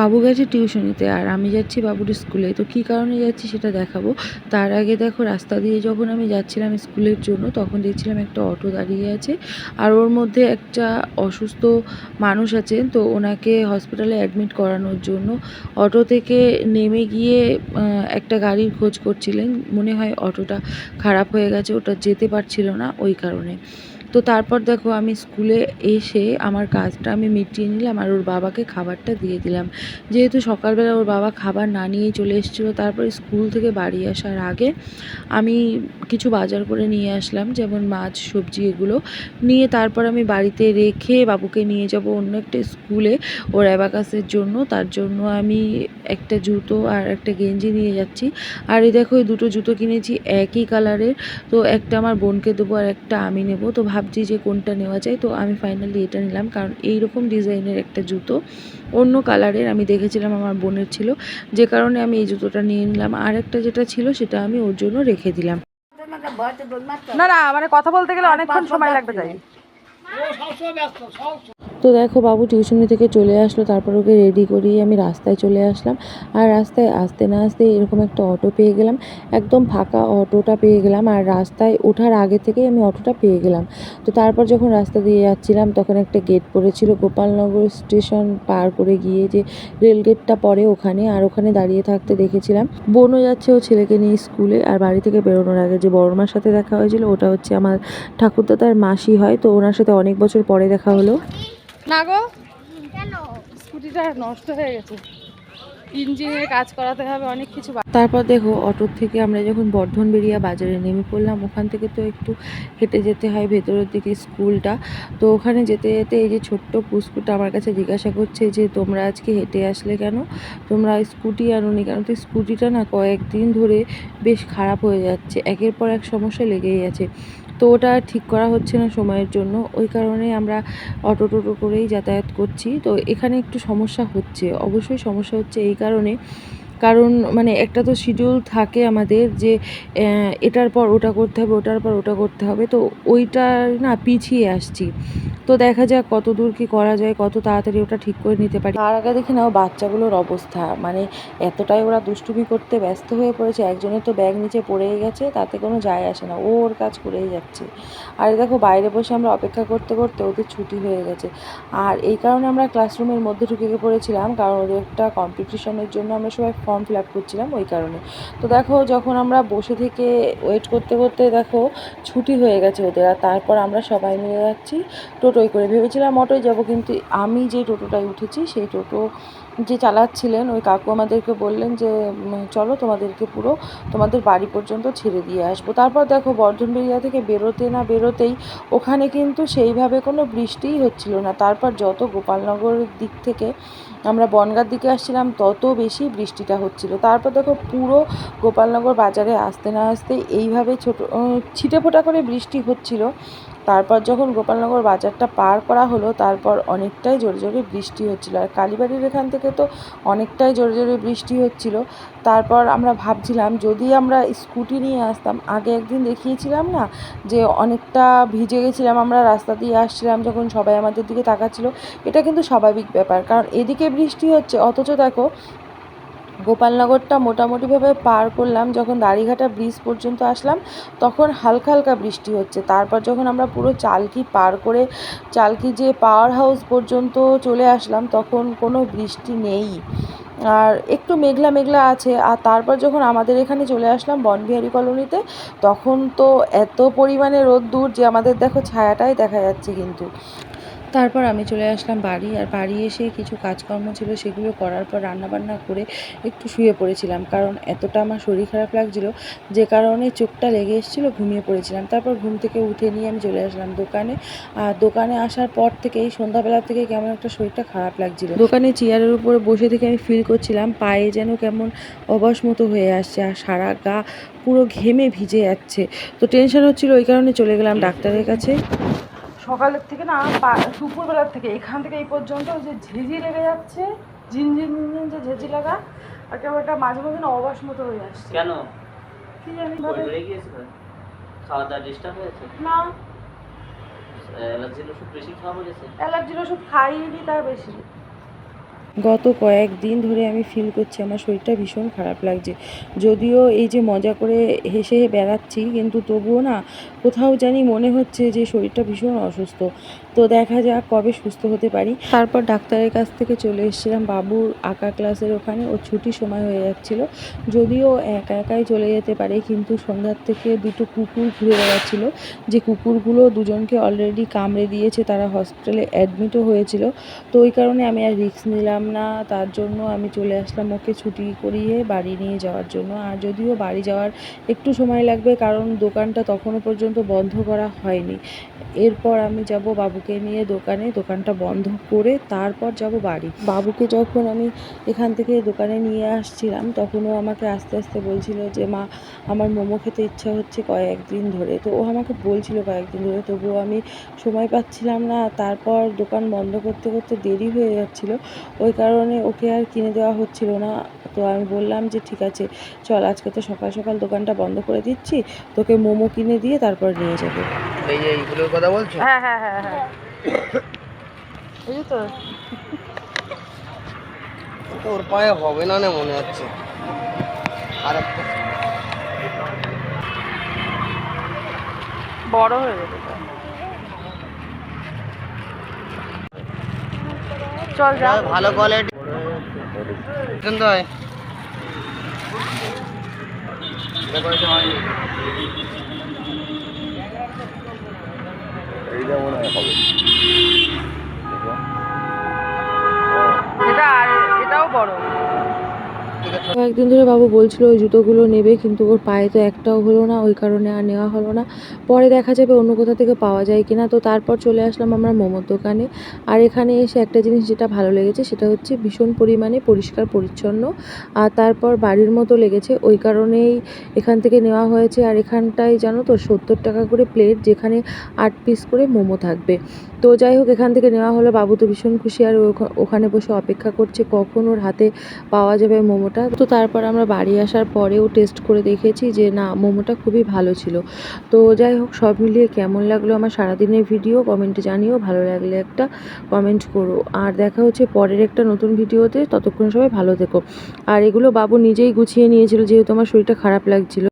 বাবু গেছে টিউশনিতে আর আমি যাচ্ছি বাবুর স্কুলে। তো কী কারণে যাচ্ছি সেটা দেখাবো। তার আগে দেখো, রাস্তা দিয়ে যখন আমি যাচ্ছিলাম স্কুলের জন্য, তখন দেখছিলাম একটা অটো দাঁড়িয়ে আছে আর ওর মধ্যে একটা অসুস্থ মানুষ আছেন। তো ওনাকে হসপিটালে অ্যাডমিট করানোর জন্য অটো থেকে নেমে গিয়ে একটা গাড়ির খোঁজ করছিলেন। মনে হয় অটোটা খারাপ হয়ে গেছে, ওটা যেতে পারছিল না ওই কারণে। তো তারপর দেখো আমি স্কুলে এসে আমার কাজটা আমি মিটিয়ে নিলাম আর ওর বাবাকে খাবারটা দিয়ে দিলাম। যেহেতু সকালবেলা ওর বাবা খাবার না নিয়েই চলে এসেছিল, তারপরে স্কুল থেকে বাড়ি আসার আগে আমি কিছু বাজার করে নিয়ে আসলাম, যেমন মাছ, সবজি এগুলো। নিয়ে তারপর আমি বাড়িতে রেখে বাবুকে নিয়ে যাব অন্য একটা স্কুলে ওর অ্যাবাকাসের জন্য। তার জন্য আমি একটা জুতো আর একটা গেঞ্জি নিয়ে যাচ্ছি। আর এই দেখো এই দুটো জুতো কিনেছি একই কালারের, তো একটা আমার বোনকে দেবো আর একটা আমি নেব। তো ভাবছি যে কোনটা নেওয়া যায়। তো আমি ফাইনালি এটা নিলাম। কারণ এই রকম ডিজাইনের একটা জুতো অন্য কালারের আমি দেখেছিলাম আমার বোনের ছিল। যে কারণে আমি এই জুতোটা নিয়ে নিলাম। আর একটা যেটা ছিল সেটা আমি ওর জন্য রেখে দিলাম। না না মানে কথা বলতে গেলে অনেকক্ষণ সময় লাগবে তাই। তো দেখো বাবু টিউশনি থেকে চলে আসলো, তারপর ওকে রেডি করিয়ে আমি রাস্তায় চলে আসলাম। আর রাস্তায় আসতে না আসতে এরকম একটা অটো পেয়ে গেলাম, একদম ফাঁকা অটোটা পেয়ে গেলাম। আর রাস্তায় ওঠার আগে থেকেই আমি অটোটা পেয়ে গেলাম। তো তারপর যখন রাস্তা দিয়ে যাচ্ছিলাম, তখন একটা গেট পড়েছিল গোপালনগর স্টেশন পার করে গিয়ে যে রেল গেটটা পড়ে ওখানে, আর ওখানে দাঁড়িয়ে থাকতে দেখেছিলাম। বোনও যাচ্ছে ও ছেলেকে নিয়ে স্কুলে আর বাড়ি থেকে বেরোনোর আগে যে বড় মার সাথে দেখা হয়েছিল, ওটা হচ্ছে আমার ঠাকুরদাদার মাসি হয়। তো ওনার সাথে অনেক বছর পরে দেখা হলো। না গো। স্কুটিটা নষ্ট হয়ে গেছে। ইঞ্জিনের কাজ করাতে হবে অনেক কিছু তারপর দেখো অটোর থেকে আমরা যখন বর্ধন বেরিয়া বাজারে নেমে পড়লাম ওখান থেকে তো একটু হেঁটে যেতে হয় ভেতরের দিকে স্কুলটা। তো ওখানে যেতে যেতে এই যে ছোট্ট পুষ্কুটা আমার কাছে জিজ্ঞাসা করছে যে তোমরা আজকে হেঁটে আসলে কেন? তোমরা স্কুটি আনো আনোনি কেন? তো স্কুটিটা না কয়েকদিন ধরে বেশ খারাপ হয়ে যাচ্ছে। একের পর এক সমস্যা লেগেই আছে। তো ওটা ঠিক করা হচ্ছে না সময়ের জন্য। ওই কারণে আমরা অটো টোটো করেই যাতায়াত করছি। তো এখানে একটু সমস্যা হচ্ছে। অবশ্যই সমস্যা হচ্ছে এই কারণে। কারণ মানে একটা তো শিডিউল থাকে আমাদের যে এটার পর ওটা করতে হবে, ওটার পর ওটা করতে হবে। তো ওইটার না পিছিয়ে আসছি। তো দেখা যাক কত দূর কি করা যায়, কত তাড়াতাড়ি ওটা ঠিক করে নিতে পারি। তার আগে দেখে নাও বাচ্চাগুলোর অবস্থা। মানে এতটাই ওরা দুষ্টুমি করতে ব্যস্ত হয়ে পড়েছে, একজনের তো ব্যাগ নিচে পড়েই গেছে, তাতে কোনো যায় আসে না, ও ওর কাজ করেই যাচ্ছে। আর দেখো বাইরে বসে আমরা অপেক্ষা করতে করতে ওদের ছুটি হয়ে গেছে। আর এই কারণে আমরা ক্লাসরুমের মধ্যে ঢুকে পড়েছিলাম, কারণ ওদের একটা কম্পিটিশনের জন্য আমরা সবাই ফর্ম ফিল আপ করছিলাম ওই কারণে। তো দেখো যখন আমরা বসে থেকে ওয়েট করতে করতে দেখো ছুটি হয়ে গেছে ওদের, আর তারপর আমরা সবাই মিলে যাচ্ছি। টোটোয় করে। ভেবেছিলাম অটোয় যাব কিন্তু আমি যে টোটোটায় উঠেছি সেই টোটো যে চালাচ্ছিলেন, ওই কাকু আমাদেরকে বললেন যে চলো তোমাদেরকে পুরো তোমাদের বাড়ি পর্যন্ত ছেড়ে দিয়ে আসব। তারপর দেখো বর্ধন বেরিয়া থেকে বেরোতে না বেরোতেই ওখানে কিন্তু সেইভাবে কোনো বৃষ্টিই হচ্ছিল না। তারপর যত গোপালনগরের দিক থেকে আমরা বনগার দিকে আসছিলাম, তত বেশি বৃষ্টিটা হচ্ছিল। তারপর দেখো পুরো গোপালনগর বাজারে আসতে না আসতে এইভাবে ছোটো ছিটে ফোটা করে বৃষ্টি হচ্ছিল। তারপর যখন গোপালনগর বাজারটা পার করা হলো, তারপর অনেকটাই জোরে জোরে বৃষ্টি হচ্ছিল। আর কালীবাড়ির এখান থেকে তো অনেকটাই জোরে জোরে বৃষ্টি হচ্ছিল। তারপর আমরা ভাবছিলাম, যদি আমরা স্কুটি নিয়ে আসতাম, আগে একদিন দেখিয়েছিলাম না যে অনেকটা ভিজে গেছিলাম, আমরা রাস্তা দিয়ে আসছিলাম যখন সবাই আমাদের দিকে তাকাচ্ছিল? এটা কিন্তু স্বাভাবিক ব্যাপার। কারণ এদিকে বৃষ্টি হচ্ছে, অথচ দেখো গোপালনগরটা মোটামুটিভাবে পার করলাম। যখন দাড়িঘাটা ব্রিজ পর্যন্ত আসলাম, তখন হালকা হালকা বৃষ্টি হচ্ছে। তারপর যখন আমরা পুরো চালকি পার করে, চালকি যে পাওয়ার হাউস পর্যন্ত চলে আসলাম, তখন কোনো বৃষ্টি নেই। আর একটু মেঘলা মেঘলা আছে। আর তারপর যখন আমাদের এখানে চলে আসলাম বনবিহারি কলোনিতে, তখন তো এত পরিমাণে রোদ্দুর যে আমাদের দেখো ছায়াটাই দেখা যাচ্ছে কিন্তু। তারপর আমি চলে আসলাম বাড়ি আর বাড়ি এসে কিছু কাজকর্ম ছিল সেগুলো করার পর রান্নাবান্না করে একটু শুয়ে পড়েছিলাম। কারণ এতটা আমার শরীর খারাপ লাগছিল যে কারণে চোখটা লেগে এসেছিল, ঘুমিয়ে পড়েছিলাম। তারপর ঘুম থেকে উঠে নিয়ে আমি চলে আসলাম দোকানে। আর দোকানে আসার পর থেকেই সন্ধ্যাবেলা থেকে কেমন একটা শরীরটা খারাপ লাগছিল। দোকানে চেয়ারের উপরে বসে থেকে আমি ফিল করছিলাম, পায়ে যেন কেমন অবশ মতো হয়ে আসছে আর সারা গা পুরো ঘেমে ভিজে যাচ্ছে। তো টেনশন হচ্ছিল ওই কারণে চলে গেলাম ডাক্তারের কাছে। সকালের থেকে না দুপুরবেলার থেকে এখান থেকে এই পর্যন্ত ওই যে ঝিঝি লেগে যাচ্ছে ঝিনঝিন ঝিনঝিন যে ঝেঝি লাগা আর কেউ একটা মাঝে মাঝে না অবাস মতো হয়ে আসছে। কেন? কি জানি খাওয়া দাওয়া ডিস্টার্ব হয়েছে? না। অ্যালার্জির ওষুধ বেশি খাওয়া হয়েছে? অ্যালার্জির ওষুধ খাইনি তার বেশি। গত কয়েকদিন ধরে আমি ফিল করছি, আমার শরীরটা ভীষণ খারাপ লাগছে। যদিও এই যে মজা করে হেসে বেড়াচ্ছি, কিন্তু তবুও না কোথাও জানি মনে হচ্ছে যে শরীরটা ভীষণ অসুস্থ। তো দেখা যাক কবে সুস্থ হতে পারি। তারপর ডাক্তারের কাছ থেকে চলে এসেছিলাম বাবুর আঁকা ক্লাসের ওখানে। ও ছুটির সময় হয়ে যাচ্ছিল। যদিও একা একাই চলে যেতে পারে, কিন্তু সন্ধ্যার থেকে দুটো কুকুর ঘুরে বেড়াচ্ছিল। যে কুকুরগুলো দুজনকে অলরেডি কামড়ে দিয়েছে, তারা হসপিটালে অ্যাডমিটও হয়েছিল। তো ওই কারণে আমি আর রিস্ক নিলাম না। তার জন্য আমি চলে আসলাম ওকে ছুটি করিয়ে বাড়ি নিয়ে যাওয়ার জন্য। আর যদিও বাড়ি যাওয়ার একটু সময় লাগবে, কারণ দোকানটা তখনও পর্যন্ত বন্ধ করা হয়নি। এরপর আমি যাব বাবুকে নিয়ে দোকানে, দোকানটা বন্ধ করে তারপর যাব বাড়ি। বাবুকে যখন আমি এখান থেকে দোকানে নিয়ে আসছিলাম, তখনও আমাকে আস্তে আস্তে বলছিল যে, মা, আমার মোমো খেতে ইচ্ছা হচ্ছে কয়েকদিন ধরে। তো ও আমাকে বলছিল কয়েকদিন ধরে, তবুও আমি সময় পাচ্ছিলাম না। তারপর দোকান বন্ধ করতে করতে দেরি হয়ে যাচ্ছিল। ওই কারণে ওকে আর কিনে দেওয়া হচ্ছিল না। তো আমি বললাম যে ঠিক আছে চল আজকে তো সকাল সকাল দোকানটা বন্ধ করে দিচ্ছি তোকে মোমো কিনে দিয়ে তারপর নিয়ে যাব। এই যে এইগুলোর কথা বলছো? হ্যাঁ হ্যাঁ হ্যাঁ হ্যাঁ। এই তো। তো ওর পায়ে হবে না না মনে হচ্ছে। আর বড় হয়ে যাবে চল যা। ভালো কোয়ালিটি কিন্তু হয় এটা আর এটাও বড়। কয়েকদিন ধরে বাবু বলছিল ওই জুতোগুলো নেবে, কিন্তু ওর পায়ে তো একটাও হলো না, ওই কারণে আর নেওয়া হলো না। পরে দেখা যাবে অন্য কোথা থেকে পাওয়া যায় কিনা। তো তারপর চলে আসলাম আমরা মোমোর দোকানে। আর এখানে এসে একটা জিনিস যেটা ভালো লেগেছে, সেটা হচ্ছে ভীষণ পরিমাণে পরিষ্কার, পরিচ্ছন্ন। আর তারপর বাড়ির মতো লেগেছে। ওই কারণেই এখান থেকে নেওয়া হয়েছে। আর এখানটায় জানো তো, সত্তর টাকা করে প্লেট, যেখানে আট পিস করে মোমো থাকবে। তো যাই হোক, এখান থেকে নেওয়া হলো। বাবু তো ভীষণ খুশি। আর ওখা- ওখানে বসে অপেক্ষা করছে কখন ওর হাতে পাওয়া যাবে মোমোটা। তো তারপর আমরা বাড়ি আসার পরেও টেস্ট করে দেখেছি যে না, মোমোটা খুবই ভালো ছিল। তো যাই হোক, সব মিলিয়ে কেমন লাগল আমার সারাদিনের ভিডিও কমেন্টে জানিও, ভালো লাগলে একটা কমেন্ট করো। আর দেখা হচ্ছে পরের একটা নতুন ভিডিওতে ততক্ষণ সবাই ভালো থেকো। আর এগুলো বাবু নিজেই গুছিয়ে নিয়েছিল, যেহেতু আমার শরীরটা খারাপ লাগছিল।